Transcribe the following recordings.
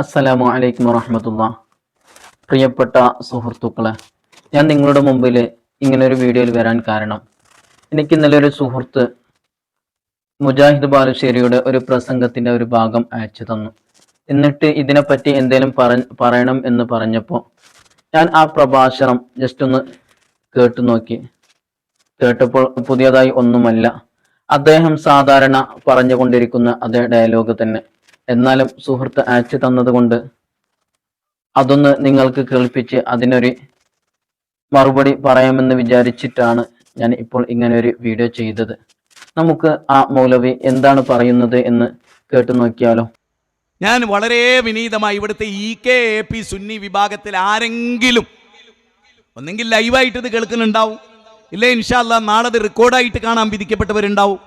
അസ്സലാമു അലൈക്കും വറഹമത്തുള്ള. പ്രിയപ്പെട്ട സുഹൃത്തുക്കളെ ഞാൻ നിങ്ങളുടെ മുമ്പിൽ ഇങ്ങനെ ഒരു വീഡിയോയിൽ വരാൻ കാരണം എനിക്ക് ഇന്നലെ ഒരു സുഹൃത്ത് മുജാഹിദ് ബാലുശ്ശേരിയുടെ ഒരു പ്രസംഗത്തിന്റെ ഒരു ഭാഗം അയച്ചു തന്നു. എന്നിട്ട് ഇതിനെപ്പറ്റി എന്തെങ്കിലും പറ പറയണം എന്ന് പറഞ്ഞപ്പോൾ ഞാൻ ആ പ്രഭാഷണം ജസ്റ്റ് ഒന്ന് കേട്ടു നോക്കി. കേട്ടപ്പോൾ പുതിയതായി ഒന്നുമല്ല അദ്ദേഹം സാധാരണ പറഞ്ഞുകൊണ്ടിരിക്കുന്ന അതേ ഡയലോഗ് തന്നെ. എന്നാലും സുഹൃത്ത് അയച്ചു തന്നതുകൊണ്ട് അതൊന്ന് നിങ്ങൾക്ക് കേൾപ്പിച്ച് അതിനൊരു മറുപടി പറയാമെന്ന് വിചാരിച്ചിട്ടാണ് ഞാൻ ഇപ്പോൾ ഇങ്ങനെ ഒരു വീഡിയോ ചെയ്തത്. നമുക്ക് ആ മൗലവി എന്താണ് പറയുന്നത് എന്ന് കേട്ടു നോക്കിയാലോ. ഞാൻ വളരെ വിനീതമായി ഇവിടുത്തെ E K A P Sunni വിഭാഗത്തിൽ ആരെങ്കിലും ഒന്നെങ്കിൽ ലൈവായിട്ട് ഇത് കേൾക്കുന്നുണ്ടാവും. ഇല്ലേ ഇൻഷാല്ല നാളെ അത് റെക്കോർഡായിട്ട് കാണാൻ വിധിക്കപ്പെട്ടവരുണ്ടാവും.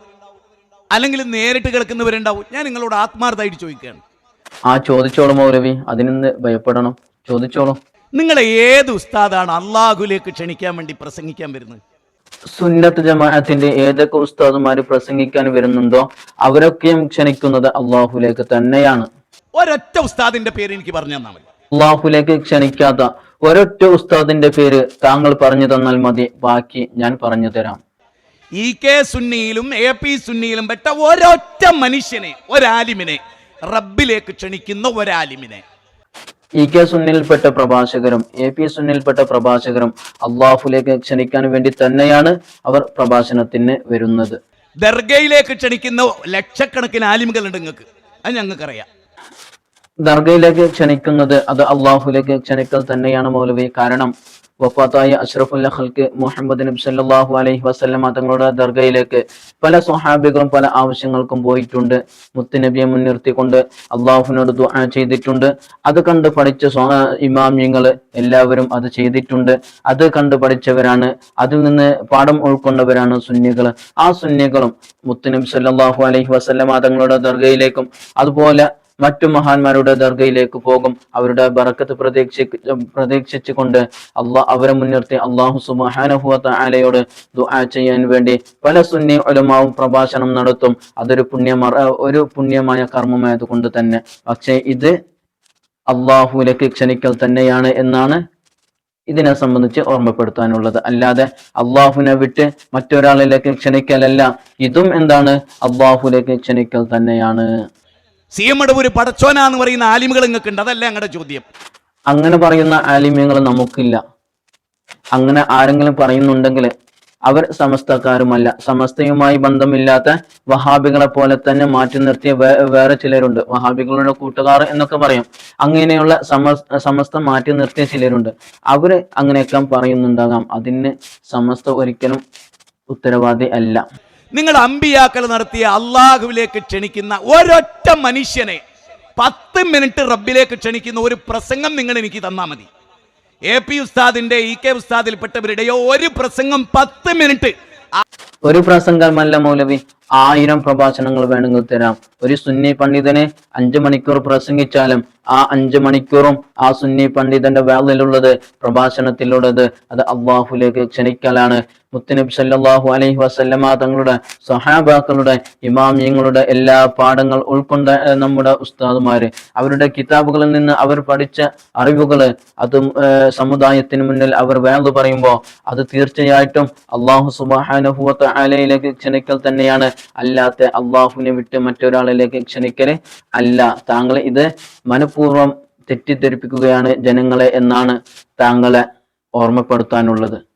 അല്ലെങ്കിൽ നേരിട്ട് കേൾക്കുന്നവരുണ്ടാവും. ഞാൻ നിങ്ങളോട് ആത്മാർത്ഥമായിട്ട് ചോദിക്കുകയാണ്. ആ ചോദിച്ചോളൂ മൗരവി അതിനൊന്ന് ഭയപ്പെടണം. ചോദിച്ചോളൂ. നിങ്ങളെ ഏത് ഉസ്താദാണ് അള്ളാഹുലേക്ക് ക്ഷണിക്കാൻ വേണ്ടി പ്രസംഗിക്കാൻ വരുന്നത്? സുന്നത്ത് ജമാഅത്തിന്റെ ഏതൊക്കെ ഉസ്താദുമാര് പ്രസംഗിക്കാൻ വരുന്നുണ്ടോ അവരൊക്കെയും ക്ഷണിക്കുന്നത് അള്ളാഹുലേക്ക് തന്നെയാണ്. ഒരൊറ്റ ഉസ്താദിന്റെ പേര് എനിക്ക് പറഞ്ഞു തന്നാൽ മതി. അള്ളാഹുലേക്ക് ക്ഷണിക്കാത്ത ഒരൊറ്റ ഉസ്താദിന്റെ പേര് താങ്കൾ പറഞ്ഞു തന്നാൽ മതി. ബാക്കി ഞാൻ പറഞ്ഞു തരാം. ഇ കെ സുന്നിയിലും എ പി സുന്നിയിലും പെട്ട ഒരൊറ്റ മനുഷ്യനെ ഒരാലിമിനെ റബ്ബിലേക്ക് ക്ഷണിക്കുന്ന ഒരാലിമിനെ. ഇ കെ സുന്നിൽപ്പെട്ട പ്രഭാഷകരും എ പി സുന്നിൽപ്പെട്ട പ്രഭാഷകരും അള്ളാഹുലേക്ക് ക്ഷണിക്കാൻ വേണ്ടി തന്നെയാണ് അവർ പ്രഭാഷണത്തിന് വരുന്നത്. ദർഗയിലേക്ക് ക്ഷണിക്കുന്ന ലക്ഷക്കണക്കിന് ആലിമുകളുണ്ട് നിങ്ങൾക്ക്. അത് ഞങ്ങൾക്കറിയാം. ദർഗയിലേക്ക് ക്ഷണിക്കുന്നത് അത് അള്ളാഹുലേക്ക് ക്ഷണിക്കൽ തന്നെയാണ് മൗലവി. കാരണം വഫാത്തായ അഷ്റഫുൽ ഹൽക്ക് മുഹമ്മദ് നബി സല്ലല്ലാഹു അലൈഹി വസല്ലമ തങ്ങളുടെ ദർഗയിലേക്ക് പല സ്വഹാബികളും പല ആവശ്യങ്ങൾക്കും പോയിട്ടുണ്ട്. മുത്തുനബിയെ മുൻനിർത്തിക്കൊണ്ട് അള്ളാഹുവിനോട് ദുആ ചെയ്തിട്ടുണ്ട്. അത് കണ്ട് പഠിച്ച ഇമാമിയങ്ങൾ എല്ലാവരും അത് ചെയ്തിട്ടുണ്ട്. അത് കണ്ട് പഠിച്ചവരാണ്. അതിൽ നിന്ന് പാഠം ഉൾക്കൊണ്ടവരാണ് സുന്നികൾ. ആ സുന്നികളും മുത്തുനബി സല്ലാഹു അലൈഹി വസല്ലമ തങ്ങളുടെ ദർഗയിലേക്കും അതുപോലെ മറ്റു മഹാന്മാരുടെ ദർഗയിലേക്ക് പോകും. അവരുടെ ബറക്കത്ത് പ്രതീക്ഷി പ്രതീക്ഷിച്ചുകൊണ്ട് അള്ളാഹ് അവരെ മുൻനിർത്തി അള്ളാഹു സുബാനഹുഅത്ത ആലയോട് ദുആ ചെയ്യാൻ വേണ്ടി പല സുന്നി ഒലമാവും പ്രഭാഷണം നടത്തും. അതൊരു പുണ്യ ഒരു പുണ്യമായ കർമ്മമായത് കൊണ്ട് തന്നെ. പക്ഷേ ഇത് അള്ളാഹുലേക്ക് ക്ഷണിക്കൽ തന്നെയാണ് എന്നാണ് ഇതിനെ സംബന്ധിച്ച് ഓർമ്മപ്പെടുത്താനുള്ളത്. അല്ലാതെ അള്ളാഹുവിനെ വിട്ട് മറ്റൊരാളിലേക്ക് ക്ഷണിക്കലല്ല. ഇതും എന്താണ്? അള്ളാഹുലേക്ക് ക്ഷണിക്കൽ തന്നെയാണ്. സി എം ഒരു പടച്ചോനാന്ന് പറയുന്ന ആലിമുകൾ നിങ്ങൾക്ക് ഉണ്ട് അതല്ല ഞങ്ങളുടെ ചോദ്യം. അങ്ങനെ പറയുന്ന ആലിമ്യങ്ങൾ നമുക്കില്ല. അങ്ങനെ ആരെങ്കിലും പറയുന്നുണ്ടെങ്കിൽ അവർ സമസ്തക്കാരുമല്ല. സമസ്തയുമായി ബന്ധമില്ലാത്ത വഹാബികളെ പോലെ തന്നെ മാറ്റി നിർത്തിയ വേറെ ചിലരുണ്ട്. വഹാബികളുടെ കൂട്ടുകാർ എന്നൊക്കെ പറയും. അങ്ങനെയുള്ള സമ സമസ്ത മാറ്റി നിർത്തിയ ചിലരുണ്ട്. അവർ അങ്ങനെയൊക്കെ പറയുന്നുണ്ടാകാം. അതിന് സമസ്ത ഒരിക്കലും ഉത്തരവാദി അല്ല. നിങ്ങൾ അമ്പിയാക്കൾ നടത്തിയ അള്ളാഹുവിലേക്ക് ക്ഷണിക്കുന്ന ഒരൊറ്റ മനുഷ്യനെ പത്ത് മിനിറ്റ് റബ്ബിലേക്ക് ക്ഷണിക്കുന്ന ഒരു പ്രസംഗം നിങ്ങൾ എനിക്ക് തന്നാൽ മതി. എ പി ഉസ്താദിന്റെ ഇ കെ ഉസ്താദിൽപ്പെട്ടവരുടെയോ ഒരു പ്രസംഗം പത്ത് മിനിറ്റ്. ഒരു പ്രസംഗമല്ല മൗലവി. ആയിരം പ്രഭാഷണങ്ങൾ വേണമെങ്കിൽ തരാം. ഒരു സുന്നി പണ്ഡിതനെ അഞ്ചു മണിക്കൂർ പ്രസംഗിച്ചാലും ആ അഞ്ചു മണിക്കൂറും ആ സുന്നി പണ്ഡിതന്റെ വേളിലുള്ളത് പ്രഭാഷണത്തിലുള്ളത് അത് അള്ളാഹുലേക്ക് ക്ഷണിക്കലാണ്. മുത്തനബ് സല്ലാഹു അലൈഹി വസല്ലമ തങ്ങളുടെ സഹാബാക്കളുടെ ഇമാമിയങ്ങളുടെ എല്ലാ പാഠങ്ങൾ ഉൾക്കൊണ്ട നമ്മുടെ ഉസ്താദുമാര്. അവരുടെ കിതാബുകളിൽ നിന്ന് അവർ പഠിച്ച അറിവുകൾ അതും സമുദായത്തിന് മുന്നിൽ അവർ വേൾ പറയുമ്പോൾ അത് തീർച്ചയായിട്ടും അള്ളാഹു സുബാനുഭവത്തെ ആലയിലേക്ക് ക്ഷണിക്കൽ തന്നെയാണ്. അല്ലാത്ത അള്ളാഹുവിനെ വിട്ട് മറ്റൊരാളിലേക്ക് ക്ഷണിക്കൽ അല്ല. താങ്കൾ ഇത് മനഃപൂർവം തെറ്റിദ്ധരിപ്പിക്കുകയാണ് ജനങ്ങളെ എന്നാണ് താങ്കളെ ഓർമ്മപ്പെടുത്താനുള്ളത്.